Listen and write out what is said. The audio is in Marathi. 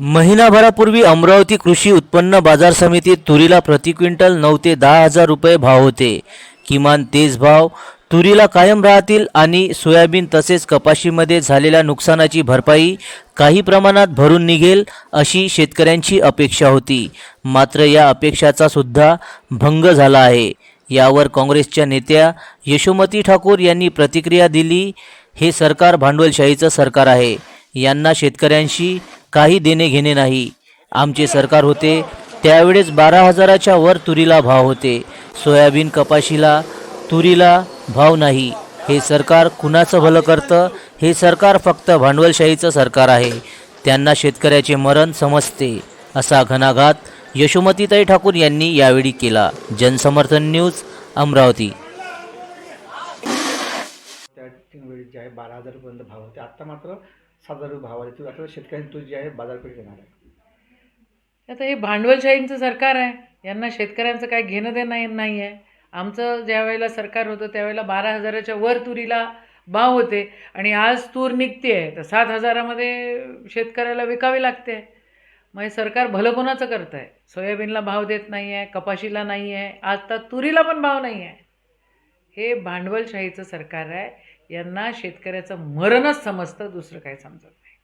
महिनाभरापूर्वी अमरावती कृषी उत्पन्न बाजार समितीत तुरीला प्रति क्विंटल नऊ ते दहा हजार रुपये भाव होते. किमान तेच भाव तुरीला कायम राहतील आणि सोयाबीन तसेच कपाशीमध्ये झालेल्या नुकसानाची भरपाई काही प्रमाणात भरून निघेल अशी शेतकऱ्यांची अपेक्षा होती. मात्र या अपेक्षाचा सुद्धा भंग झाला आहे. यावर काँग्रेसच्या नेत्या यशोमती ठाकूर यांनी प्रतिक्रिया दिली हे सरकार भांडवलशाहीचं सरकार आहे. यांना शेतकऱ्यांशी काही देणे घेणे नाही. आमचे सरकार होते त्यावेळेस बारा हजाराच्या वर तुरीला भाव होते. सोयाबीन कपाशीला तुरीला भाव नाही. हे सरकार कुणाचं भलं करतं? हे सरकार फक्त भांडवलशाहीचं सरकार आहे. त्यांना शेतकऱ्याचे मरण समजते असा घणाघात यशोमतीताई ठाकूर यांनी यावेळी केला. जनसमर्थन न्यूज अमरावती. त्या वेळी जे आहे बारा हजारपर्यंत भाव होते. आत्ता मात्र साधारण भाव आहे तो आता शेतकऱ्यांनी तो जे आहे बाजारपेठ येणार आहे. आता हे भांडवलशाहींचं सरकार आहे. यांना शेतकऱ्यांचं काय घेणं देणं नाही आहे. आमचं ज्या वेळेला सरकार होतं त्यावेळेला बारा हजाराच्या वर तुरीला भाव होते. आणि आज तूर निघते आहे तर सात हजारामध्ये शेतकऱ्याला विकावी लागते. मग हे सरकार भलं कोणाचं करत आहे सोयाबीनला भाव देत नाही आहे कपाशीला नाही आहे आज तर तुरीला पण भाव नाही आहे हे भांडवलशाहीचं सरकार आहे. यांना शेतकऱ्याचं मरणच समजतं दुसरं काय समजत नाही.